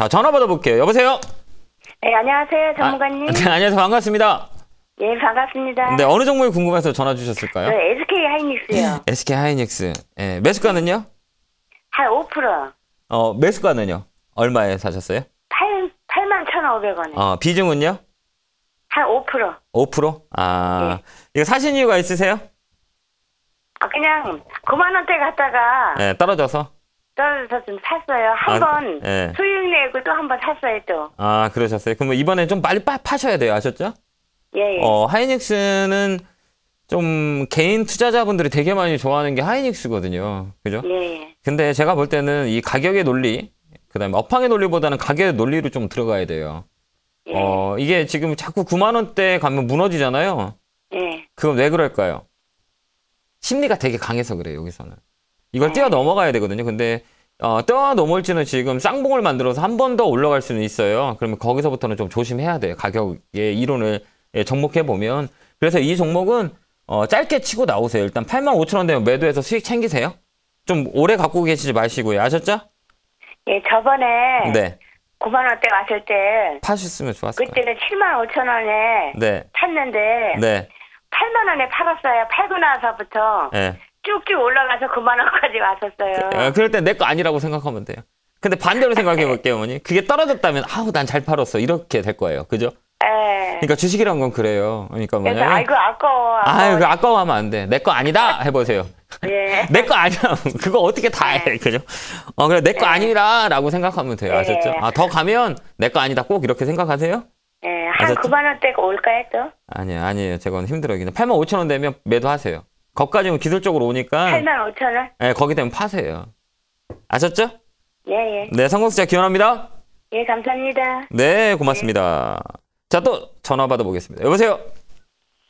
자, 전화 받아볼게요. 여보세요? 네, 안녕하세요, 전문가님. 아, 네, 안녕하세요. 반갑습니다. 예, 반갑습니다. 네, 어느 종목이 궁금해서 전화 주셨을까요? 저 SK 하이닉스요. SK 하이닉스. 예, 매수가는요? 한 5%. 어, 매수가는요? 얼마에 사셨어요? 8, 8만 1,500원에. 어, 비중은요? 한 5%. 5%? 아, 네. 이거 사신 이유가 있으세요? 아, 그냥 9만 원대 갔다가 예, 떨어져서? 떨어져서 좀 샀어요. 한 아, 번 예. 수익 내고 또 한 번 샀어요, 또. 아, 그러셨어요. 그러면 이번에 좀 빨리 빠, 파셔야 돼요. 아셨죠? 예, 예. 어, 하이닉스는 좀 개인 투자자분들이 되게 많이 좋아하는 게 하이닉스거든요. 그죠? 예, 예. 근데 제가 볼 때는 이 가격의 논리, 그 다음에 업황의 논리보다는 가격의 논리로 좀 들어가야 돼요. 예. 어, 이게 지금 자꾸 9만 원대 가면 무너지잖아요. 예. 그건 왜 그럴까요? 심리가 되게 강해서 그래요, 여기서는. 이걸 네. 뛰어 넘어가야 되거든요. 근데, 어, 뛰어 넘을지는 지금 쌍봉을 만들어서 한 번 더 올라갈 수는 있어요. 그러면 거기서부터는 좀 조심해야 돼요. 가격의 이론을 예, 접목해 보면. 그래서 이 종목은, 어, 짧게 치고 나오세요. 일단 8만 5천 원 되면 매도해서 수익 챙기세요. 좀 오래 갖고 계시지 마시고요. 아셨죠? 예, 저번에 네. 9만 원대 왔을 때, 파셨으면 좋았을 거예요. 그때는 7만 5천 원에 네. 샀는데, 네. 8만 원에 팔았어요. 팔고 나서부터 예. 쭉쭉 올라가서 9만 원까지 왔었어요. 어, 그럴 땐내거 아니라고 생각하면 돼요. 근데 반대로 생각해 볼게요, 어머니. 그게 떨어졌다면, 아우, 난 잘 팔았어. 이렇게 될 거예요. 그죠? 예. 그러니까 주식이란 건 그래요. 그러니까 뭐냐면, 아이고 아까워. 아유, 아까워. 그 아까워하면 안 돼. 내 거 아니다! 해보세요. 예. 내 거 아니야. 그거 어떻게 다 해. 그죠? 어, 그래, 내 거 아니라 라고 생각하면 돼요. 아셨죠? 네. 아, 더 가면 내 거 아니다. 꼭 이렇게 생각하세요? 예, 한 아셨죠? 9만 원대가 올까요 또? 아니에요, 아니에요. 제건 힘들어요. 그냥 8만 5천 원 되면 매도하세요. 거기까지는 기술적으로 오니까, 8만 5천 원? 예, 거기 되면 파세요. 아셨죠? 예, 예. 네, 성공수자 기원합니다. 예, 감사합니다. 네, 고맙습니다. 자, 또 전화 받아보겠습니다. 여보세요?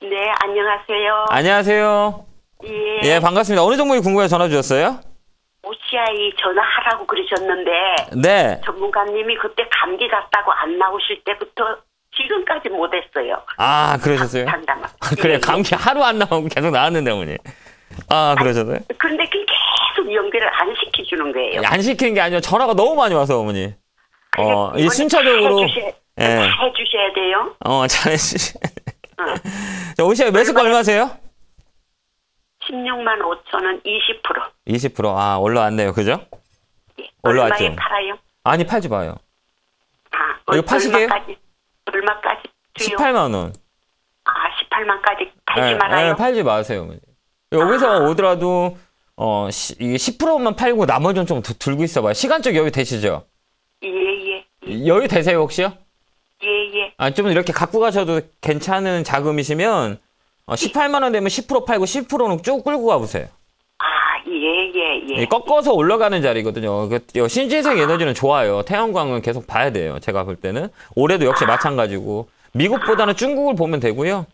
네, 안녕하세요. 안녕하세요. 예. 예, 반갑습니다. 어느 종목이 궁금해서 전화 주셨어요? OCI 전화하라고 그러셨는데 네. 전문가님이 그때 감기 갔다고 안 나오실 때부터 지금까지 못했어요. 아, 그러셨어요? 상담. 그래, 감기 하루 안 나오고 계속 나왔는데, 어머니. 아, 그러셨어요? 그런데 그 계속 연결을 안 시켜주는 거예요. 안 시키는 게 아니라 전화가 너무 많이 와서, 어머니. 어, 이 순차적으로. 다 해주셔, 예. 다 해주셔야 돼요. 어, 잘해주시. 어. 자, 오시아 매수가 얼마세요? 16만 5천 원 20%. 20%. 아, 올라왔네요. 그죠? 예. 올라왔죠. 얼마에 팔아요? 아니, 팔지 마요. 아, 이거 파시게요? 얼마까지? 얼마까지? 줘요? 18만 원. 아, 18만까지 팔지 예, 말아요. 예, 팔지 마세요. 여기서 오더라도 어 시, 이게 10%만 팔고 나머지는 좀 두- 들고 있어봐요. 시간적 여유 되시죠? 예, 예. 예, 여유 되세요 혹시요? 예. 아, 좀 이렇게 갖고 가셔도 괜찮은 자금이시면 어, 18만 원 되면 10% 팔고 10%는 쭉 끌고 가보세요. 아, 예, 예, 예. 이 꺾어서 올라가는 자리거든요. 그, 이 신재생 에너지는 좋아요. 태양광은 계속 봐야 돼요. 제가 볼 때는 올해도 역시 마찬가지고 미국보다는 중국을 보면 되고요.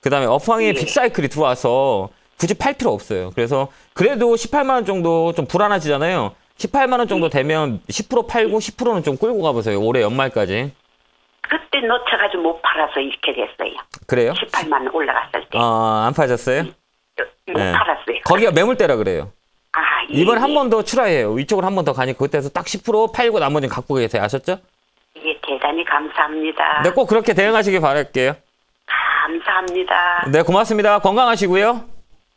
그 다음에 업황에 예. 빅사이클이 들어와서 굳이 팔 필요 없어요. 그래서 그래도 18만 원 정도 좀 불안하시잖아요. 18만 원 정도 되면 10% 팔고 10%는 좀 끌고 가보세요. 올해 연말까지. 그때 놓쳐가지고 못 팔아서 이렇게 됐어요. 그래요? 18만 원 올라갔을 때. 어, 안 파셨어요? 못 네. 팔았어요. 거기가 매물대라 그래요. 아, 예, 이번에 한 예. 번더 출하해요. 이쪽으로 한 번 더 가니까 그때서 딱 10% 팔고 나머지는 갖고 계세요. 아셨죠? 예, 대단히 감사합니다. 네, 꼭 그렇게 대응하시길 바랄게요. 감사합니다. 네, 고맙습니다. 건강하시고요.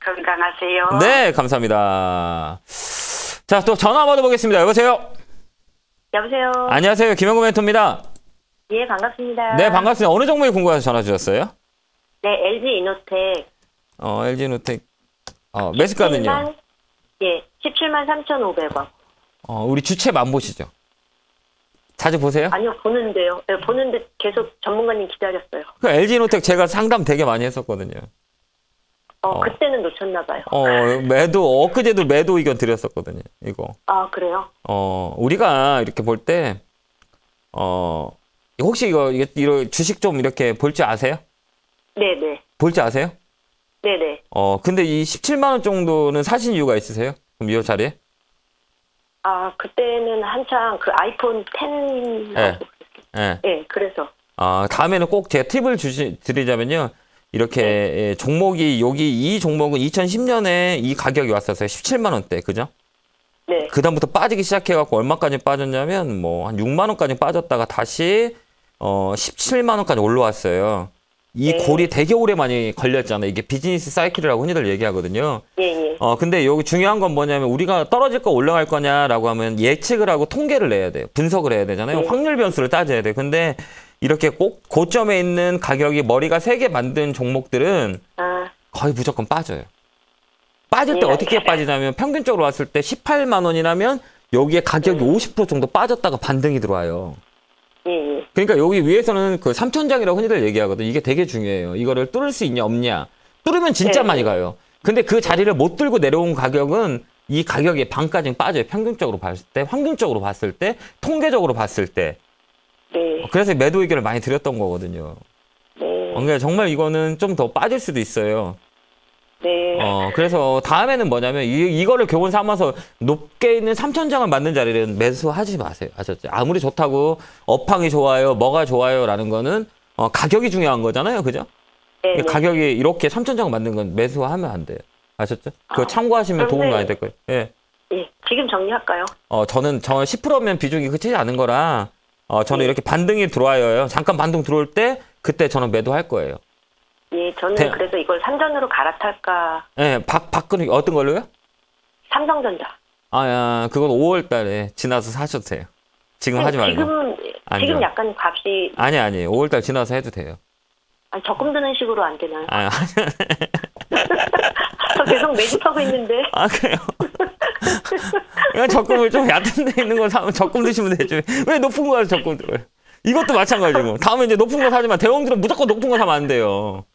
건강하세요. 네, 감사합니다. 자, 또 전화 받아보겠습니다. 여보세요? 여보세요. 안녕하세요. 김영구 멘토입니다. 예, 반갑습니다. 네, 반갑습니다. 어느 종목이 궁금해서 전화 주셨어요? 네, LG 이노텍. 어, LG노텍. 어, 매수가는요? 17만, 예, 17만 3,500원. 어, 우리 주체 만 보시죠. 자주 보세요? 아니요, 보는데요. 네, 보는데 계속 전문가님 기다렸어요. 그 LG노텍 제가 상담 되게 많이 했었거든요. 어, 어. 그때는 놓쳤나 봐요. 어, 매도, 엊그제도 매도 의견 드렸었거든요. 이거. 아, 그래요? 어, 우리가 이렇게 볼 때, 어, 혹시 이거, 이거, 이거 주식 좀 이렇게 볼 줄 아세요? 네, 네. 볼 줄 아세요? 네, 네. 어, 근데 이 17만 원 정도는 사신 이유가 있으세요? 그럼 이 자리에? 아, 그때는 한창 그 아이폰 10 네. 예. 예, 그래서 아, 다음에는 꼭 제가 팁을 주시, 드리자면요. 이렇게 예, 종목이, 여기 이 종목은 2010년에 이 가격이 왔었어요. 17만 원대. 그죠? 네. 그다음부터 빠지기 시작해갖고 얼마까지 빠졌냐면 뭐 한 6만 원까지 빠졌다가 다시 어 17만 원까지 올라왔어요. 이 네. 골이 되게 오래 많이 걸렸잖아요. 이게 비즈니스 사이클이라고 흔히들 얘기하거든요. 예, 예. 어 근데 여기 중요한 건 뭐냐면 우리가 떨어질 거 올라갈 거냐라고 하면 예측을 하고 통계를 내야 돼요. 분석을 해야 되잖아요. 네. 확률 변수를 따져야 돼. 근데 이렇게 꼭 고점에 있는 가격이 머리가 세개 만든 종목들은 아, 거의 무조건 빠져요. 빠질 때 네, 어떻게. 빠지냐면 평균적으로 왔을 때 18만 원이라면 여기에 가격이 네. 50% 정도 빠졌다가 반등이 들어와요. 예, 예. 그러니까 여기 위에서는 그 삼천장이라고 흔히들 얘기하거든. 이게 되게 중요해요. 이거를 뚫을 수 있냐 없냐. 뚫으면 진짜 네. 많이 가요. 근데 그 자리를 못 뚫고 내려온 가격은 이 가격의 반까지 빠져요. 평균적으로 봤을 때, 환경적으로 봤을 때, 통계적으로 봤을 때. 네. 그래서 매도 의견을 많이 드렸던 거거든요. 네. 어, 그러니까 정말 이거는 좀 더 빠질 수도 있어요. 네. 어, 그래서 다음에는 뭐냐면 이, 이거를 교훈 삼아서 높게 있는 3천장을 맞는 자리는 매수하지 마세요. 아셨죠? 아무리 좋다고 업황이 좋아요, 뭐가 좋아요라는 거는 어, 가격이 중요한 거잖아요. 그죠? 네, 네. 가격이 이렇게 3천장 맞는 건 매수하면 안 돼요. 아셨죠? 그거 아, 참고하시면 도움 많이 될 거예요. 예. 예. 지금 정리할까요? 어, 저는 저 10%면 비중이 그치지 않은 거라 어, 저는 네. 이렇게 반등이 들어와요. 잠깐 반등 들어올 때 그때 저는 매도할 거예요. 예, 저는 대- 그래서 이걸 산전으로 갈아탈까. 예, 박, 박근혜 어떤 걸로요? 삼성전자. 아, 야, 그건 5월 달에 지나서 사셔도 돼요. 지금 하지 말고. 지금 안 지금. 약간 값이 아니, 아니. 5월 달 지나서 해도 돼요. 아니, 적금 드는 식으로 안 되나요? 아, 저 계속 매집하고 있는데. 아 그래요? 이건 적금을 좀 얕은 데 있는 거 사면 적금 드시면 되죠. 왜 높은 거 가서 적금 들어요? 이것도 마찬가지고. 다음에 이제 높은 거 사지만 대형들은 무조건 높은 거 사면 안 돼요.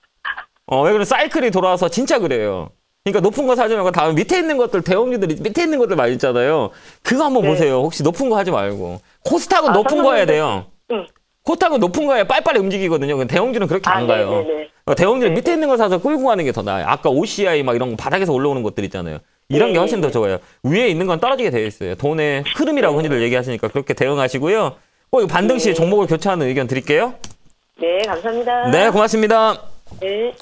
어, 왜 그래? 사이클이 돌아와서 진짜 그래요. 그러니까 높은 거 사지 말고 다음에 밑에 있는 것들, 대형주들이 밑에 있는 것들 많이 있잖아요. 그거 한번 네. 보세요. 혹시 높은 거 하지 말고. 코스닥은 아, 높은 거 해야 돼요. 응. 코스닥은 높은 거에 빨리빨리 움직이거든요. 대형주는 그렇게 안 아, 가요. 네네네. 어, 대형주는 네. 밑에 있는 거 사서 끌고 가는 게 더 나아요. 아까 OCI 막 이런 거 바닥에서 올라오는 것들 있잖아요. 이런 게 네, 훨씬 더 네. 좋아요. 위에 있는 건 떨어지게 되어 있어요. 돈의 흐름이라고 흔히들 얘기하시니까 그렇게 대응하시고요. 꼭 반등 시에 네. 종목을 교체하는 의견 드릴게요. 네, 감사합니다. 네, 고맙습니다. 네.